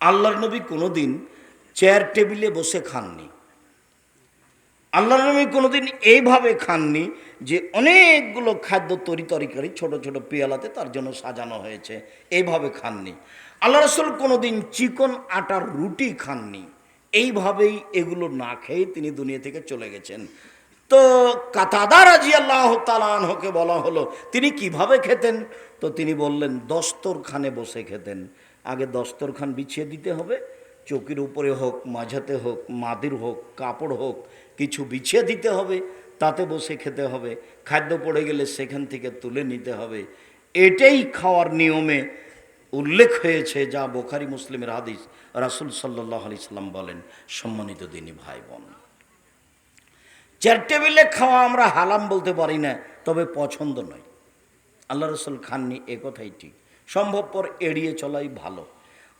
আল্লাহর নবী কোনোদিন চেয়ার টেবিলে বসে খাননি। আল্লাহর নবী কোনোদিন এইভাবে খাননি যে অনেকগুলো খাদ্য তরি তরিকারি ছোট ছোট পেয়ালাতে তার জন্য সাজানো হয়েছে। এইভাবে খাননি। আল্লাহ রসুল কোনোদিন চিকন আটার রুটি খাননি। এইভাবেই এগুলো না খেয়ে তিনি দুনিয়া থেকে চলে গেছেন। তো কাতাদা রাজি আল্লাহ তালানহকে বলা হলো, তিনি কীভাবে খেতেন? তো তিনি বললেন, দস্তরখানে বসে খেতেন। আগে দস্তরখান বিছিয়ে দিতে হবে, চৌকির উপরে হোক, মাঝাতে হোক, মাদির হোক, কাপড় হোক, কিছু বিছিয়ে দিতে হবে, তাতে বসে খেতে হবে, খাদ্য পড়ে গেলে সেখান থেকে তুলে নিতে হবে। এটাই খাওয়ার নিয়মে উল্লেখ হয়েছে যা বোখারি মুসলিমের হাদিস, রাসুল সাল্লাহ আলি সাল্লাম বলেন, সম্মানিত দিনী ভাই বোন চেয়ার টেবিলে খাওয়া আমরা হালাম বলতে পারি না, তবে পছন্দ নয়। আল্লাহ রসুল খাননি, এ কথাই ঠিক। সম্ভবপর এড়িয়ে চলাই ভালো।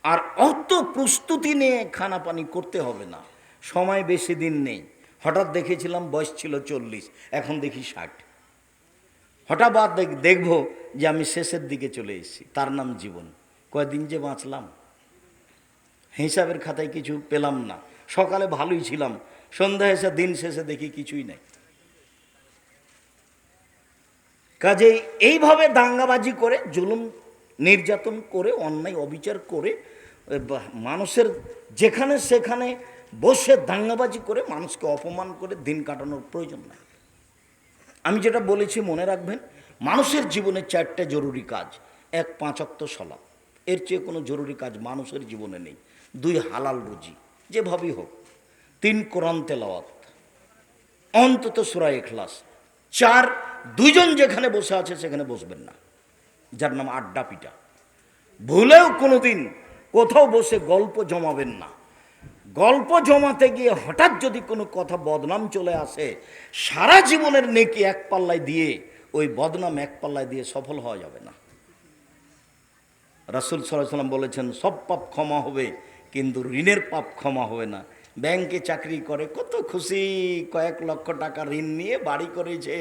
আর অত প্রস্তুতি নিয়ে খানা পানি করতে হবে না। সময় বেশি দিন নেই। হঠাৎ দেখেছিলাম বয়স ছিল চল্লিশ, এখন দেখি ষাট। হঠাৎ দেখব যে আমি শেষের দিকে চলে এসেছি। তার নাম জীবন। কয়দিন যে বাঁচলাম? হিসাবের খাতায় কিছু পেলাম না। সকালে ভালোই ছিলাম। সন্ধ্যা এসে দিন শেষে দেখি কিছুই নাই। কাজেই এইভাবে দাঙ্গাবাজি করে জুলুম নির্যাতন করে, অন্যায় অবিচার করে মানুষের যেখানে সেখানে বসে দাঙ্গাবাজি করে মানুষকে অপমান করে দিন কাটানোর প্রয়োজন নাই। আমি যেটা বলেছি মনে রাখবেন, মানুষের জীবনে চারটে জরুরি কাজ। এক পাঁচক্ত সলা এর চেয়ে কোনো জরুরি কাজ মানুষের জীবনে নেই। দুই, হালাল রুজি, যেভাবেই হোক। তিন, কোরআন তেলাওয়াত। অন্তত সুরা এখলাস চার, দুইজন যেখানে বসে আছে সেখানে বসবেন না। যার নাম আড্ডা পিটা। ভুলেও কোনোদিন কোথাও বসে গল্প জমাবেন না। গল্প জমাতে গিয়ে হঠাৎ যদি কোনো কথা বদনাম চলে আসে, সারা জীবনের নেকি এক পাল্লায় দিয়ে ওই বদনাম এক পাল্লায় দিয়ে সফল হওয়া যাবে না। রাসুল সাল্লাহ সাল্লাম বলেছেন, সব পাপ ক্ষমা হবে, কিন্তু ঋণের পাপ ক্ষমা হবে না। ব্যাংকে চাকরি করে, কত খুশি, কয়েক লক্ষ টাকা ঋণ নিয়ে বাড়ি করেছে,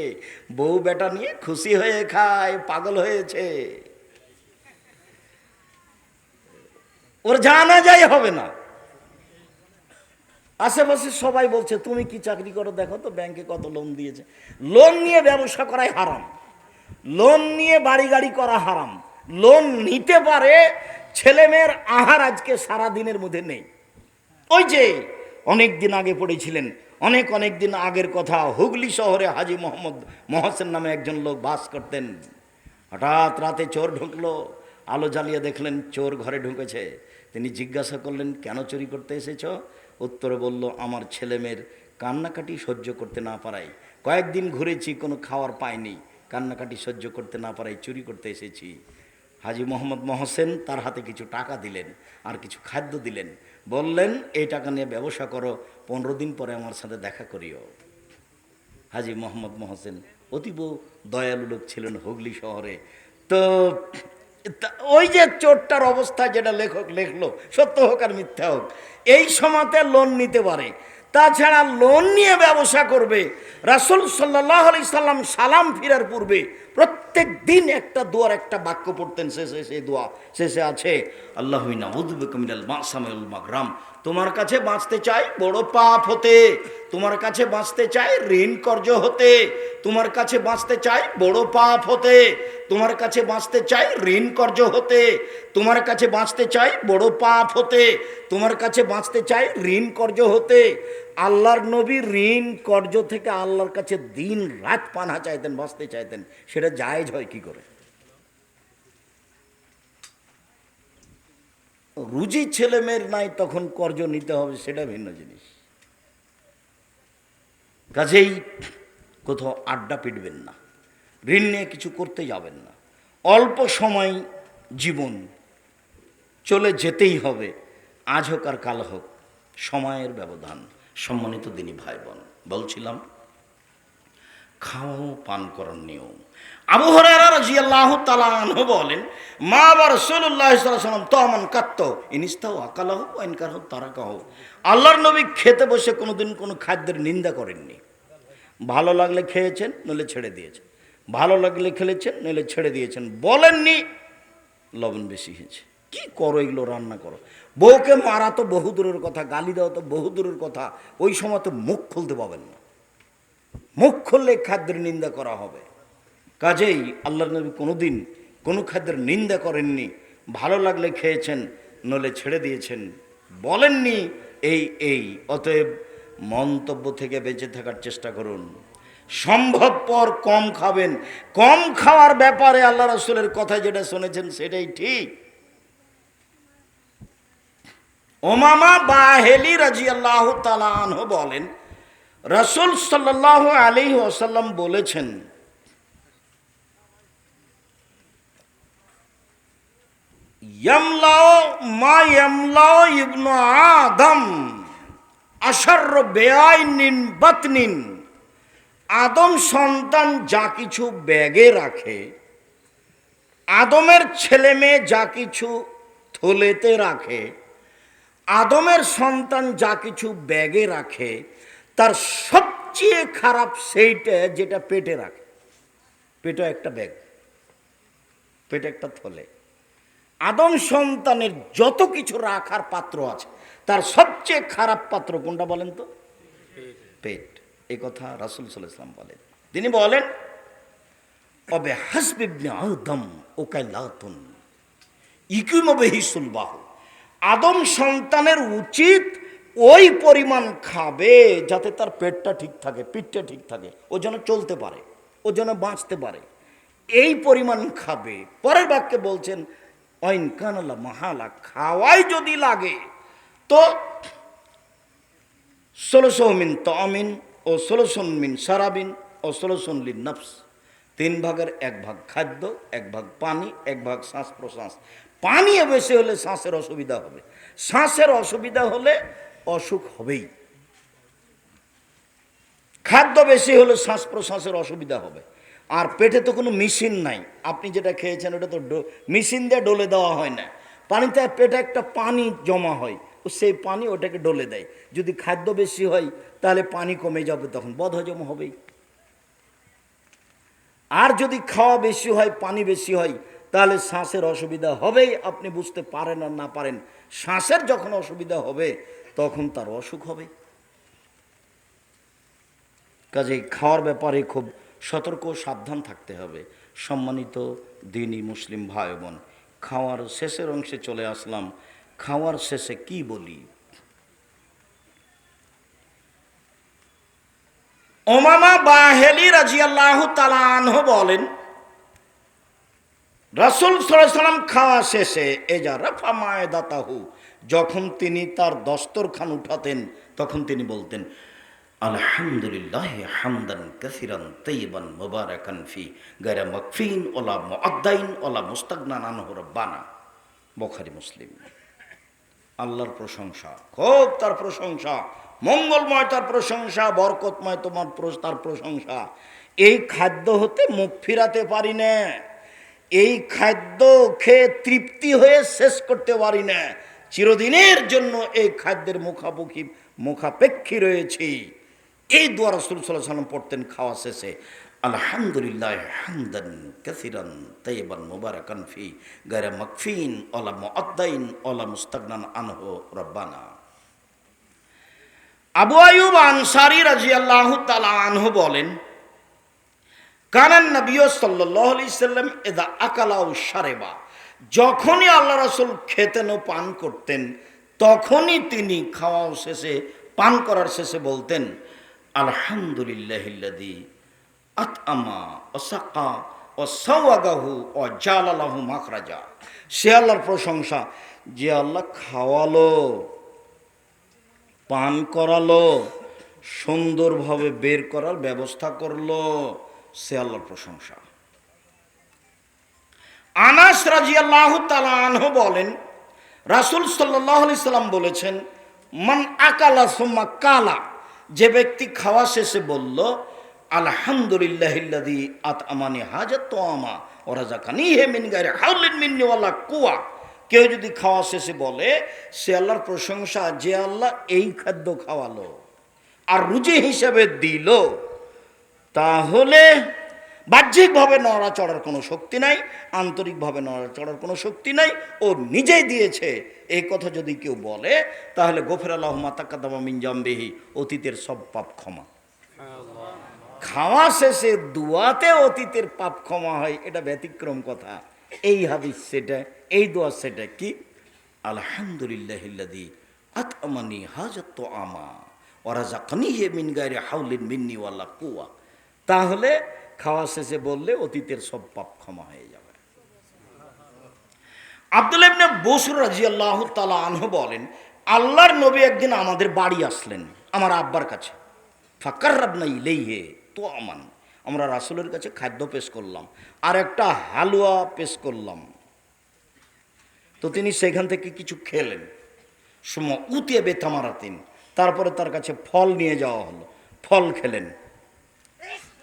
বউ বেটা নিয়ে খুশি হয়ে খায়, পাগল হয়েছে। ওর জানা যাই হবে না। আশেপাশে সবাই বলছে, তুমি কি চাকরি করো? দেখো তো ব্যাংকে কত লোন দিয়েছে। লোন নিয়ে ব্যবসা করাই হারাম। লোন নিয়ে বাড়ি গাড়ি করা হারাম। লোন নিতে পারে ছেলে মেয়ের আহার আজকে সারা দিনের মধ্যে নেই। ওই যে অনেক দিন আগে পড়েছিলেন, অনেক অনেক দিন আগের কথা। হুগলি শহরে হাজি মোহাম্মদ মহসেন নামে একজন লোক বাস করতেন। হঠাৎ রাতে চোর ঢুকলো, আলো জ্বালিয়ে দেখলেন চোর ঘরে ঢুকেছে। তিনি জিজ্ঞাসা করলেন, কেন চুরি করতে এসেছ? উত্তরে বলল, আমার ছেলেমেয়ের কান্নাকাটি সহ্য করতে না পারাই কয়েকদিন ঘুরেছি, কোনো খাওয়ার পাইনি। কান্নাকাটি সহ্য করতে না পারাই চুরি করতে এসেছি। হাজি মোহাম্মদ মহসেন তার হাতে কিছু টাকা দিলেন আর কিছু খাদ্য দিলেন। বললেন, এই টাকা নিয়ে ব্যবসা করো, পনেরো দিন পরে আমার সাথে দেখা করিও। হাজি মোহাম্মদ মহসেন অতীব দয়ালু লোক ছিলেন হুগলি শহরে। তো ওই যে চোরটার অবস্থা যেটা লেখক লেখলো, সত্য হোক আর মিথ্যা হোক, এই সময়তে লোন নিতে পারে। তাছাড়া লোন নিয়ে ব্যবসা করবে, রাসুল সাল্লাহ আলি সাল্লাম সালাম ফিরার পূর্বে প্রত্যেক দিন একটা দোয়ার, একটা বাক্য পড়তেন শেষে সেই দোয়া শেষে আছে। আল্লাহ মাগরাম। তোমার কাছে বাঁচতে চাই বড় পাপ হতে, তোমার কাছে বাঁচতে চাই ঋণ কর্য হতে, তোমার কাছে বাঁচতে চাই বড় পাপ হতে, তোমার কাছে বাঁচতে চাই ঋণ কর্য হতে, তোমার কাছে বাঁচতে চাই বড় পাপ হতে, তোমার কাছে বাঁচতে চাই ঋণ কর্য হতে আল্লাহর নবী ঋণ কর্য থেকে আল্লাহর কাছে দিন রাত পানা চাইতেন বাঁচতে চাইতেন, সেটা জায়েজ হয় কি করে? রুজি ছেলে মেয়ের নাই, তখন কর্জ নিতে হবে, সেটা ভিন্ন জিনিস। কাজেই কোথাও আড্ডা পিটবেন না, ঋণ নিয়ে কিছু করতে যাবেন না। অল্প সময় জীবন চলে যেতেই হবে, আজ হোক আর কাল হোক, সময়ের ব্যবধান। সম্মানিত দিনী ভাই বোন বলছিলাম খাওয়া পান করার নিয়ম। বলেন, মা কাত্ত হোক আল্লাহর নবী খেতে বসে কোনোদিন কোনো খাদ্যের নিন্দা করেননি। ভালো লাগলে খেয়েছেন, নইলে ছেড়ে দিয়েছেন। ভালো লাগলে খেলেছেন, নইলে ছেড়ে দিয়েছেন। বলেননি, লবণ বেশি হয়েছে। কি করো এগুলো রান্না করো? বউকে মারা তো বহু দূরের কথা, গালি দেওয়া তো বহু দূরের কথা, ওই সময় তো মুখ খুলতে পাবেন না। মুখ খুললে খাদ্যের নিন্দা করা হবে। কাজেই আল্লাহ নবী কোনোদিন কোনো খাদ্যের নিন্দা করেননি, ভালো লাগলে খেয়েছেন নলে ছেড়ে দিয়েছেন, বলেননি, এই এই, অতএব মন্তব্য থেকে বেঁচে থাকার চেষ্টা করুন। সম্ভবপর কম খাবেন। কম খাওয়ার ব্যাপারে আল্লাহ রসুলের কথা যেটা শুনেছেন সেটাই ঠিক। ওমামা বাহেলি রাজি আল্লাহ তালাহ বলেন, রসুল সাল্লাহ আলী ওসাল্লাম বলেছেন ইয়ামলাও মা ইয়ামলাও ইবনু আদম আশার বেআইনিন বাতনিন। আদম সন্তান যা কিছু ব্যাগে রাখে, আদমের ছেলে মেয়ে যা কিছু থলেতে রাখে আদমের সন্তান যা কিছু ব্যাগে রাখে, তার সবচেয়ে খারাপ সেইটা যেটা পেটে রাখে। পেটে একটা ব্যাগ, পেটে একটা থলে। আদম সন্তানের যত কিছু রাখার পাত্র আছে, তার সবচেয়ে খারাপ পাত্র কোনটা বলেন তো? পেট। এই কথা রাসুল সাল্লাম বলেন। তিনি বলেন, অবে হাসবিবনে আদম ও কাইলাতুন ইকুমবে হিসুলবাহ আদম সন্তানের উচিত ওই পরিমাণ খাবে যাতে তার পেটটা ঠিক থাকে, পিঠটা ঠিক থাকে। ও যেন চলতে পারে, ও যেন বাঁচতে পারে। এই পরিমাণ খাবে। পরের বাক্যে বলছেন, অইন কানালা মাহালা, খাওয়াই যদি লাগে, তো ষোলোশো মিন তমিন ও মিন সারাবিন ও লিন নফস। তিন ভাগের এক ভাগ খাদ্য, এক ভাগ পানি, এক ভাগ শ্বাস প্রশ্বাস। পানি বেশি হলে শ্বাসের অসুবিধা হবে। শ্বাসের অসুবিধা হলে অসুখ হবেই। খাদ্য বেশি হলে শ্বাস প্রশ্বাসের অসুবিধা হবে। আর পেটে তো কোনো মেশিন নাই। আপনি যেটা খেয়েছেন, ওটা তো মেশিন দিয়ে ডলে দেওয়া হয় না। পানিতে পেটে একটা পানি জমা হয় সেই পানি ওটাকে ডলে দেয়। যদি খাদ্য বেশি হয়, তাহলে পানি কমে যাবে তখন, বদহজম হবেই। আর যদি খাওয়া বেশি হয়, পানি বেশি হয় তাহলে শ্বাসের অসুবিধা হবেই। আপনি বুঝতে পারেন আর না পারেন, শ্বাসের যখন অসুবিধা হবে, তখন তার অসুখ হবে। কাজেই খাওয়ার ব্যাপারে খুব সতর্ক সাবধান থাকতে হবে। সম্মানিত দিনী মুসলিম ভাই বোন খাওয়ার শেষের অংশে চলে আসলাম। খাওয়ার শেষে কি বলি? ওমামা বাহেলি রাজিয়াল্লাহ তালাহ বলেন রাসুল সাল্লাম খাওয়া শেষে এজা রাফা মায়দাতাহু যখন তিনি তার দস্তরখান উঠাতেন, তখন তিনি বলতেন, আলহামদুলিল্লাহ হামদান কাসিরান তৈবান মুবারাকান ফি গায়রা মকফিন ওলা মুআদ্দাইন ওলা মুস্তাগনান আনহু রব্বানা। বুখারী, মুসলিম। আল্লাহর প্রশংসা, খুব তার প্রশংসা, মঙ্গলময় তার প্রশংসা, বরকতময় তোমার তার প্রশংসা। এই খাদ্য হতে মুখ ফিরাতে পারি না। এই খাদ্য খেয়ে তৃপ্তি হয়ে শেষ করতে পারি না। চিরদিনের জন্য এই খাদ্যের মুখাপুখি মুখাপেক্ষী রয়েছি। এই দোয়া রসুল সাল্লাহ পড়তেন খাওয়া শেষে। আলহামদুলিল্লাহ রব্বানা। বলেন কানান নবিয় সাল্লাল্লাহু আলাইহি সাল্লাম এদা আকালাউ সারেবা যখনই আল্লাহ রাসূল খেতেন ও পান করতেন, তখনই তিনি খাওয়া শেষে, পান করার শেষে বলতেন আলহামদুলিল্লাহিল্লাযী আতআমা ও সাকা ও সাওয়াগাহু ও জালালাহু মাখরাজা। সে আল্লাহর প্রশংসা, যে আল্লাহ খাওয়ালো, পান করালো, সুন্দরভাবে বের করার ব্যবস্থা করল। সে আল্লাহর প্রশংসা। আনাস রাজিয়াল্লাহ তালাহ বলেন, রাসুল সাল্লাহ সাল্লাম বলেছেন, মান আকালা সুম্মা কালা যে ব্যক্তি খাওয়া শেষে বলল আলহামদুলিল্লাহিল্লাদি আত আমানি হাজার ওরা জাকানি হে মিন গায়ে হাউলিন মিন্নিওয়ালা কুয়া কেউ যদি খাওয়া শেষে বলে, সে আল্লাহর প্রশংসা যে আল্লাহ এই খাদ্য খাওয়ালো আর রুজি হিসাবে দিল তাহলে বাহ্যিকভাবে নড়াচড়ার কোনো শক্তি নাই, আন্তরিকভাবে নড়াচড়ার কোনো শক্তি নাই। ও নিজেই দিয়েছে। এই কথা যদি কেউ বলে, তাহলে গোফের আল্লাহ মাতাকাদামা মিনজামবেহি অতীতের সব পাপ ক্ষমা। খাওয়া শেষে দুয়াতে অতীতের পাপ ক্ষমা হয়, এটা ব্যতিক্রম কথা। এই হাদিস সেটা, এই দোয়া সেটা কি? আলহামদুলিল্লাহ আতমানি হাজত আমা ওরা জাকানি হে মিন গায়ে হাউলিন মিন্নি ওয়াল্লা কুয়া তাহলে খাওয়া শেষে বললে অতীতের সব পাপ ক্ষমা হয়ে যাবে। আব্দুল ইবনে বসুর রাজি আল্লাহ তালা আনহু বলেন, আল্লাহর নবী একদিন আমাদের বাড়ি আসলেন, আমার আব্বার কাছে। ফাঁকার রাবনা ইলেই হে তো আমান আমরা রাসুলের কাছে খাদ্য পেশ করলাম, আর একটা হালুয়া পেশ করলাম। তো তিনি সেখান থেকে কিছু খেলেন। সুম উতিয়ে বেথা মারাতেন তারপরে তার কাছে ফল নিয়ে যাওয়া হলো, ফল খেলেন।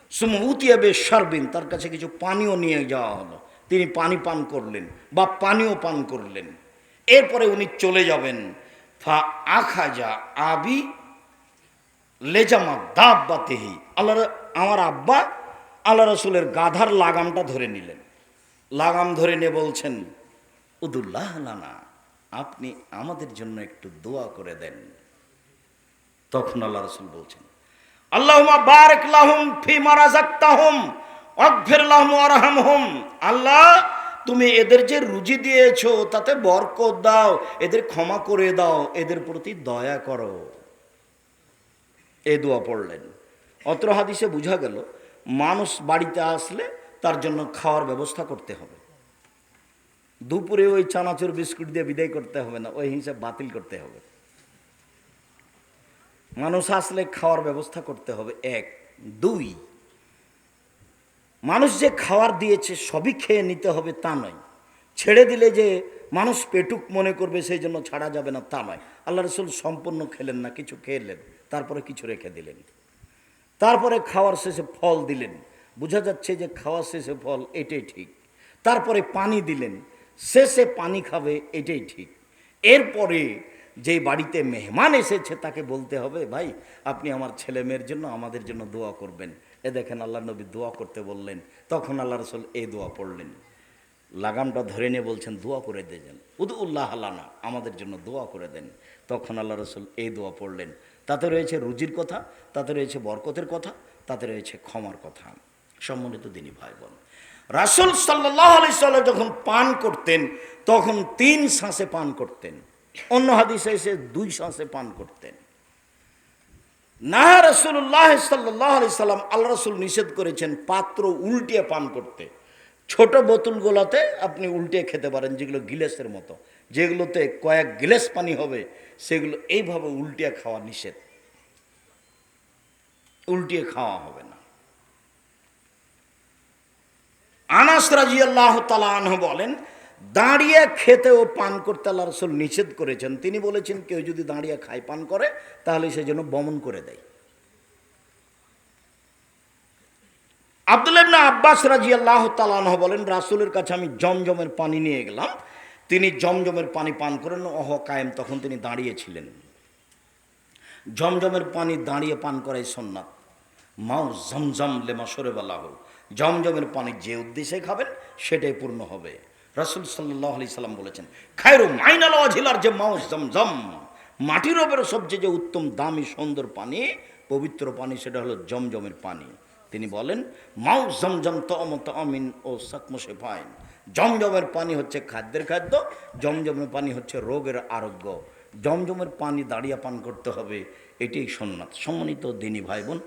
সুম উতিয়ে বে সারবিন তার কাছে কিছু পানীয় নিয়ে যাওয়া হলো। তিনি পানি পান করলেন, বা পানীয় পান করলেন। এরপরে উনি চলে যাবেন। ফা আখাজা আবি লেজামা দাব বা তেহি আল্লাহ আমার আব্বা আল্লাহ রসুলের গাধার লাগামটা ধরে নিলেন। লাগাম ধরে নিয়ে বলছেন, উদুল্লাহ লানা, আপনি আমাদের জন্য একটু দোয়া করে দেন। তখন আল্লাহ রসুল বলছেন আল্লাহুমা বারেক লাহুম ফি মারাজাক্তাহুম অগফির লাহুম ওয়ারহামহুম আল্লাহ, তুমি এদের যে রুজি দিয়েছ, তাতে বরকত দাও, এদের ক্ষমা করে দাও, এদের প্রতি দয়া করো। এই দোয়া পড়লেন। অত্র হাদিসে বোঝা গেল, মানুষ বাড়িতে আসলে তার জন্য খাওয়ার ব্যবস্থা করতে হবে। দুপুরে ওই চানাচুর বিস্কুট দিয়ে বিদায় করতে হবে না, ওই হিসাব বাতিল করতে হবে। মানুষ আসলে খাওয়ার ব্যবস্থা করতে হবে, এক। দুই, মানুষ যে খাওয়ার দিয়েছে সবই খেয়ে নিতে হবে তা নয়। ছেড়ে দিলে যে মানুষ পেটুক মনে করবে সেই জন্য ছাড়া যাবে না তা নয়। আল্লাহ রসুল সম্পূর্ণ খেলেন না, কিছু খেলেন তারপরে কিছু রেখে দিলেন। তারপরে খাওয়ার শেষে ফল দিলেন। বোঝা যাচ্ছে যে খাওয়ার শেষে ফল এটাই ঠিক। তারপরে পানি দিলেন। শেষে পানি খাবে এটাই ঠিক। এরপরে যে বাড়িতে মেহমান এসেছে, তাকে বলতে হবে, ভাই, আপনি আমার ছেলে মেয়ের জন্য আমাদের জন্য দোয়া করবেন। এ দেখেন, আল্লাহ নবী দোয়া করতে বললেন। তখন আল্লাহ রসুল এই দোয়া পড়লেন। লাগামটা ধরে নিয়ে বলছেন, দোয়া করে দেন উদু উল্লাহ আল্লানা আমাদের জন্য দোয়া করে দেন। তখন আল্লাহ রসুল এই দোয়া পড়লেন। তাতে রয়েছে রুজির কথা, তাতে রয়েছে বরকতের কথা, তাতে রয়েছে ক্ষমার কথা। সম্মানিত দিনী ভাই বোন রাসুল সাল্লাহ আলাইসাল্লাম যখন পান করতেন, তখন তিন শ্বাসে পান করতেন। অন্য হাদিসে এসে দুই শ্বাসে পান করতেন। না রসুল্লাহ সাল্লাহ আলি সাল্লাম আল্লাহ রসুল নিষেধ করেছেন পাত্র উল্টিয়ে পান করতে। ছোট বোতলগুলোতে আপনি উল্টে খেতে পারেন, যেগুলো গিলেসের মতো। যেগুলোতে কয়েক গিলেস পানি হবে, সেগুলো এইভাবে উল্টিয়ে খাওয়া নিষেধ। উল্টিয়ে খাওয়া হবে না। আনাস রাজি আল্লাহ তালাহ বলেন দাঁড়িয়ে খেতে ও পান করতে আল্লাহ রসুল নিষেধ করেছেন। তিনি বলেছেন, কেউ যদি দাঁড়িয়ে খায় পান করে, তাহলে সেই জন্য বমন করে দেয়। আব্দুল আব্বাস রাজি আল্লাহ তালাহ বলেন, রাসুলের কাছে আমি জমজমের পানি নিয়ে গেলাম। তিনি জমজমের পানি পান করেন অহ কায়েম, তখন তিনি দাঁড়িয়েছিলেন। জমজমের পানি দাঁড়িয়ে পান করাই সন্ন্যাত মাও জমজম লেমা সরে বলা হোক জমজমের পানি যে উদ্দেশ্যে খাবেন, সেটাই পূর্ণ হবে। রাসুল সাল্লাহ সাল্লাম বলেছেন, খায়রু মাইনাল অঝিলার যে মাউস জমজম, মাটির ওপরে সবচেয়ে যে উত্তম দামি সুন্দর পানি, পবিত্র পানি সেটা হলো জমজমের পানি। তিনি বলেন মাউ জমজম তম তমিন ও সকমসে ফাইন জমজমের পানি হচ্ছে খাদ্যের খাদ্য, জমজমের পানি হচ্ছে রোগের আরোগ্য। জমজমের পানি দাঁড়িয়ে পান করতে হবে, এটাই সন্ন্যাত সম্মানিত দিনী ভাই বোন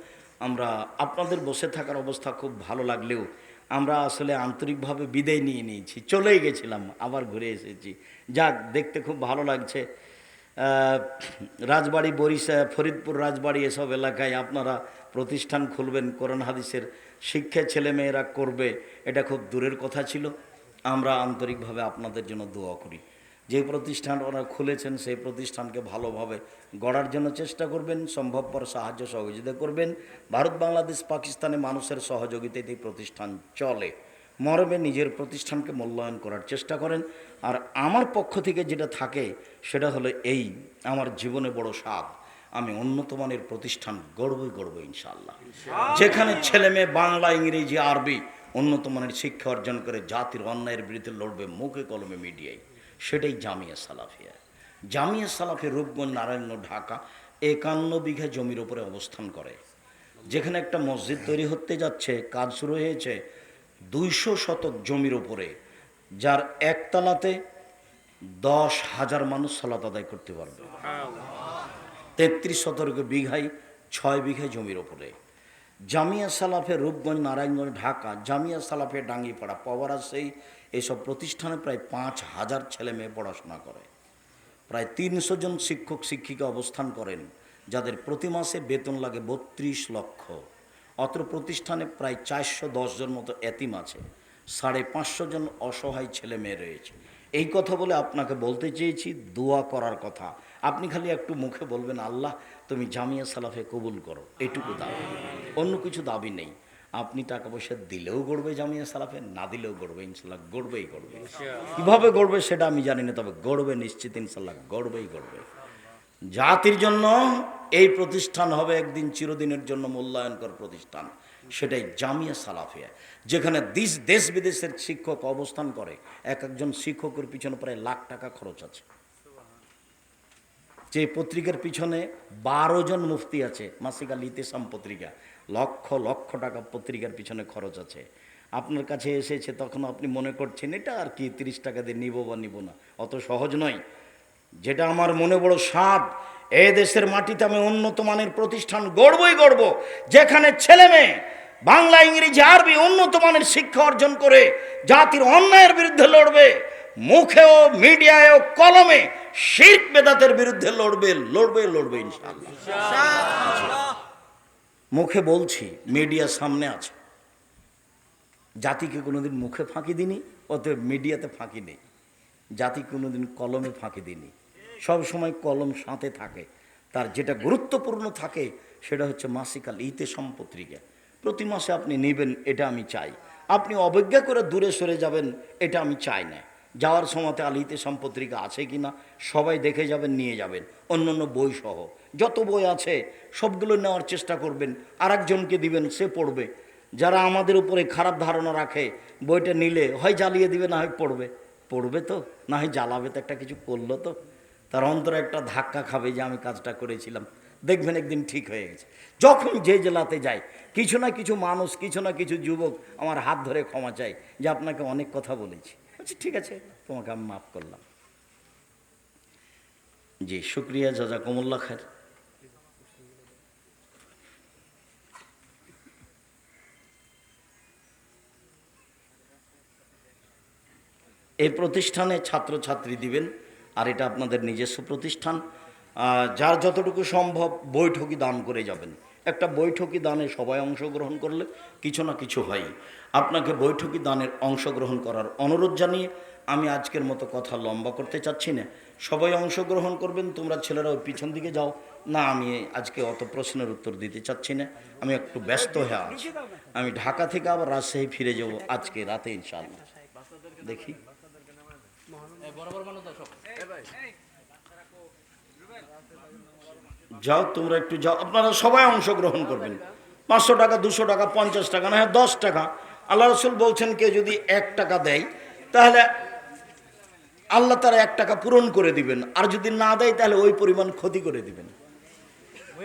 আমরা আপনাদের বসে থাকার অবস্থা খুব ভালো লাগলেও আমরা আসলে আন্তরিকভাবে বিদায় নিয়ে নিয়েছি। চলেই গেছিলাম, আবার ঘুরে এসেছি। যাক, দেখতে খুব ভালো লাগছে। রাজবাড়ি, বরিশা, ফরিদপুর, রাজবাড়ি এসব এলাকায় আপনারা প্রতিষ্ঠান খুলবেন, কোরআন হাদিসের শিক্ষা ছেলেমেয়েরা করবে, এটা খুব দূরের কথা ছিল। আমরা আন্তরিকভাবে আপনাদের জন্য দোয়া করি। যে প্রতিষ্ঠান ওরা খুলেছেন সেই প্রতিষ্ঠানকে ভালোভাবে গড়ার জন্য চেষ্টা করবেন সম্ভবপর সাহায্য সহযোগিতা করবেন। ভারত বাংলাদেশ পাকিস্তানে মানুষের সহযোগিতায় এই প্রতিষ্ঠান চলে। মরবে নিজের প্রতিষ্ঠানকে মূল্যায়ন করার চেষ্টা করেন। আর আমার পক্ষ থেকে যেটা থাকে সেটা হলো এই আমার জীবনে বড় স্বাদ। আমি উন্নত মানের প্রতিষ্ঠান গড়বই গড়ব ইনশাল্লাহ যেখানে ছেলে মেয়ে বাংলা ইংরেজি আরবি উন্নত মানের শিক্ষা অর্জন করে জাতির অন্যায়ের বিরুদ্ধে লড়বে মুখে কলমে মিডিয়ায়। সেটাই জামিয়া সালাফিয়া। জামিয়া সালাফের রূপগঞ্জ নারায়ণ ঢাকা, একান্ন বিঘা জমির উপরে অবস্থান করে। যেখানে একটা মসজিদ তৈরি হতে যাচ্ছে, কাজ শুরু হয়েছে দুইশো শতক জমির উপরে, যার একতলাতে দশ হাজার মানুষ সালাত আদায় করতে পারবে। তেত্রিশ শতক বিঘায় ছয় বিঘায় জমির ওপরে জামিয়া সালাফে রূপগঞ্জ, নারায়ণগঞ্জ, ঢাকা, জামিয়া সালাফে ডাঙ্গিপাড়া, পাওয়ারা সেই এসব প্রতিষ্ঠানে প্রায় পাঁচ হাজার ছেলে মেয়ে পড়াশোনা করে। প্রায় তিনশো জন শিক্ষক, শিক্ষিকা অবস্থান করেন, যাদের প্রতি মাসে বেতন লাগে বত্রিশ লক্ষ। অত্র প্রতিষ্ঠানে প্রায় চারশো জন মতো এতিম আছে, সাড়ে পাঁচশো জন অসহায় ছেলে মেয়ে রয়েছে। এই কথা বলে আপনাকে বলতে চেয়েছি, দোয়া করার কথা। আপনি খালি একটু মুখে বলবেন, আল্লাহ, তুমি জামিয়া সালাফে কবুল করো। এটুকু দাবি। অন্য কিছু দাবি নেই। আপনি টাকা পয়সা দিলেও গড়বে জামিয়া সালাফে না দিলেও গড়বে ইনশাল্লাহ গড়বেই গড়বে। কীভাবে গড়বে সেটা আমি জানি না তবে গড়বে নিশ্চিত ইনশাল্লাহ গড়বেই গড়বে। জাতির জন্য এই প্রতিষ্ঠান হবে একদিন চিরদিনের জন্য মূল্যায়নকর প্রতিষ্ঠান সেটাই জামিয়া সালাফিয়া যেখানে দেশ দেশ বিদেশের শিক্ষক অবস্থান করে। এক একজন শিক্ষকের পিছনে প্রায় লাখ টাকা খরচ আছে। যে পত্রিকার পিছনে বারো জন মুফতি আছে মাসিক আল ইতেসাম পত্রিকা। লক্ষ লক্ষ টাকা পত্রিকার পিছনে খরচ আছে। আপনার কাছে এসেছে, তখন আপনি মনে করছেন, এটা আর কি, তিরিশ টাকা দিয়ে নিব বা নিব না? অত সহজ নয়। যেটা আমার মনে বড় স্বাদ, এ দেশের মাটিতে আমি উন্নত মানের প্রতিষ্ঠান গড়বই গড়ব, যেখানে ছেলে মেয়ে, বাংলা, ইংরেজি, আরবি উন্নত মানের শিক্ষা অর্জন করে জাতির অন্যায়ের বিরুদ্ধে লড়বে, মুখেও, মিডিয়ায়ও, কলমে শির্ক বেদাতের বিরুদ্ধে লড়বে লড়বে লড়বে ইনশাআল্লাহ। মুখে বলছি মিডিয়া সামনে আছে। জাতিকে কোনোদিন মুখে ফাঁকি দিনি অতএব মিডিয়াতে ফাঁকি নেই। জাতি কোনোদিন কলমে ফাঁকি দিনি সব সময় কলম সাঁতে থাকে। তার যেটা গুরুত্বপূর্ণ থাকে, সেটা হচ্ছে মাসিকাল ইতে সম্পত্রিকা প্রতি মাসে আপনি নেবেন, এটা আমি চাই। আপনি অবজ্ঞা করে দূরে সরে যাবেন, এটা আমি চাই না। যাওয়ার সময়তে আলিতে সম্পত্রিকা আছে কি না সবাই দেখে যাবেন, নিয়ে যাবেন। অন্য অন্য বই সহ। যত বই আছে, সবগুলো নেওয়ার চেষ্টা করবেন। আর একজনকে দিবেন, সে পড়বে। যারা আমাদের উপরে খারাপ ধারণা রাখে, বইটা নিলে, হয় জ্বালিয়ে দিবে, না হয় পড়বে। পড়বে তো, না হয় জ্বালাবে তো, একটা কিছু করল তো। তার অন্তরে একটা ধাক্কা খাবে যে, আমি কাজটা করেছিলাম। দেখবেন একদিন ঠিক হয়ে গেছে। যখন যে জেলাতে যাই, কিছু না কিছু মানুষ, কিছু না কিছু যুবক আমার হাত ধরে ক্ষমা চাই যে, আপনাকে অনেক কথা বলেছি। আচ্ছা ঠিক আছে, তোমাকে আমি মাফ করলাম। জি, শুক্রিয়া জাজা কমুল্লা খায়ের এই প্রতিষ্ঠানে ছাত্রছাত্রী দিবেন, আর এটা আপনাদের নিজস্ব প্রতিষ্ঠান যার যতটুকু সম্ভব বৈঠকি দান করে যাবেন। একটা বৈঠকি দানে সবাই অংশগ্রহণ করলে কিছু না কিছু হয়। আপনাকে বৈঠকি দানের অংশগ্রহণ করার অনুরোধ জানিয়ে আমি আজকের মতো কথা লম্বা করতে চাচ্ছি না। সবাই অংশগ্রহণ করবেন তোমরা ছেলেরা ওই পিছন দিকে যাও। না আমি আজকে অত প্রশ্নের উত্তর দিতে চাচ্ছি না। আমি একটু ব্যস্ত হয়ে আছি। আমি ঢাকা থেকে আবার রাজশাহী ফিরে যাব আজকে রাতে ইনশাআল্লাহ। দেখি। যাও, তোমরা একটু যাও। আপনারা সবাই অংশগ্রহণ করবেন। পাঁচশো টাকা, দুশো টাকা, পঞ্চাশ টাকা, না হয় দশ টাকা। আল্লাহ রসুল বলছেন, কেউ যদি এক টাকা দেয়, তাহলে আল্লাহ তারা এক টাকা পূরণ করে দিবেন। আর যদি না দেয়, তাহলে ওই পরিমাণ ক্ষতি করে দিবেন।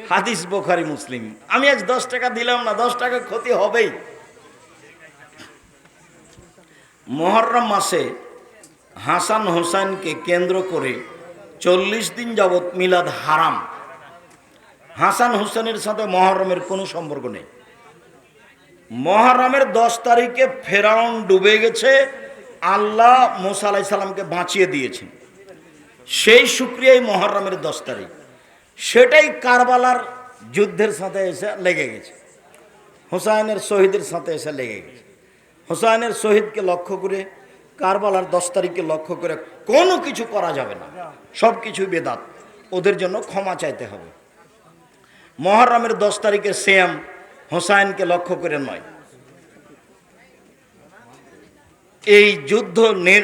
হাদিস বোখারি মুসলিম। আমি আজ দশ টাকা দিলাম না, দশ টাকা ক্ষতি হবেই। মহরম মাসে হাসান হোসেনকে কেন্দ্র করে চল্লিশ দিন যাবৎ মিলাদ হারাম। হাসান হোসেনের সাথে মহরমের কোনো সম্পর্ক নেই। মহরমের দশ তারিখে ফেরাউন ডুবে গেছে, আল্লাহ মোসা আলাই সাল্লামকে বাঁচিয়ে দিয়েছেন। সেই সুক্রিয়াই মহরমের দশ তারিখ। সেটাই কারবালার যুদ্ধের সাথে এসে লেগে গেছে। হোসাইনের শহীদের সাথে এসে লেগে গেছে। হোসাইনের শহীদকে লক্ষ্য করে, কারবালার দশ তারিখকে লক্ষ্য করে কোনো কিছু করা যাবে না। সব কিছুই বেদাত। ওদের জন্য ক্ষমা চাইতে হবে। মহরমের দশ তারিখে শ্যাম হোসাইনকে লক্ষ্য করে নয়। এই যুদ্ধ নির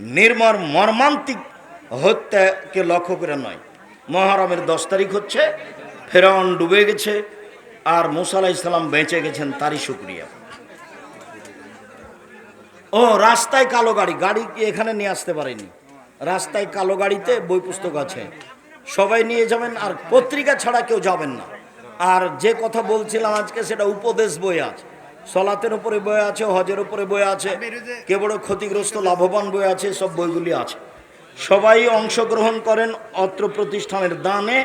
নির্মর মর্মান্তিক হত্যাকে লক্ষ্য করে নয়। মহারমের দশ তারিখ হচ্ছে, ফেরাউন ডুবে গেছে আর মুসা আলাহ ইসলাম বেঁচে গেছেন, তারই শুক্রিয়া। ও, রাস্তায় কালো গাড়ি গাড়ি কি এখানে নিয়ে আসতে পারেনি? রাস্তায় কালো গাড়িতে বই পুস্তক আছে। সবাই নিয়ে যাবেন আর পত্রিকা ছাড়া কেউ যাবেন না। আর যে কথা বলছিলাম আজকে সেটা উপদেশ বই আছে সলাতের উপরে বই আছে, হজের উপরে বই আছে, কে বড় ক্ষতিগ্রস্ত, লাভবান বই আছে, সব বইগুলি আছে। সবাই অংশগ্রহণ করেন অত্র প্রতিষ্ঠানের দানে।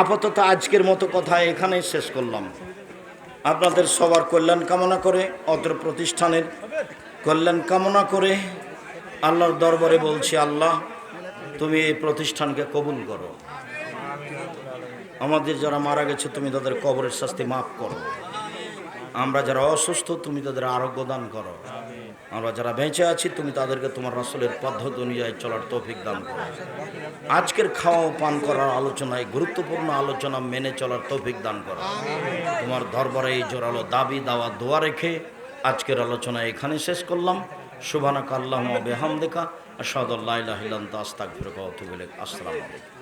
আপাতত আজকের মতো কথা এখানে শেষ করলাম। আপনাদের সবার কল্যাণ কামনা করে, অত্র প্রতিষ্ঠানের কল্যাণ কামনা করে, আল্লাহর দরবারে বলছি, আল্লাহ, তুমি এই প্রতিষ্ঠানকে কবুল করো। আমাদের যারা মারা গেছে, তুমি তাদের কবরের শাস্তি মাফ করো। আমরা যারা অসুস্থ, তুমি তাদের আরোগ্য দান করো। আমরা যারা বেঁচে আছি, তুমি তাদেরকে তোমার রাসলের পদ্ধতি অনুযায়ী চলার তৌফিক দান করো। আজকের খাওয়া পান করার আলোচনায়, গুরুত্বপূর্ণ আলোচনা মেনে চলার তৌফিক দান করো। তোমার দরবারে এই জোরালো দাবি, দাওয়া, দোয়া রেখে আজকের আলোচনা এখানে শেষ করলাম। সুবানাক আল্লাহ বেহাম দেখা আসাদুল্লাহ আস্তাক ফিরক আসসালামু আলাইকুম।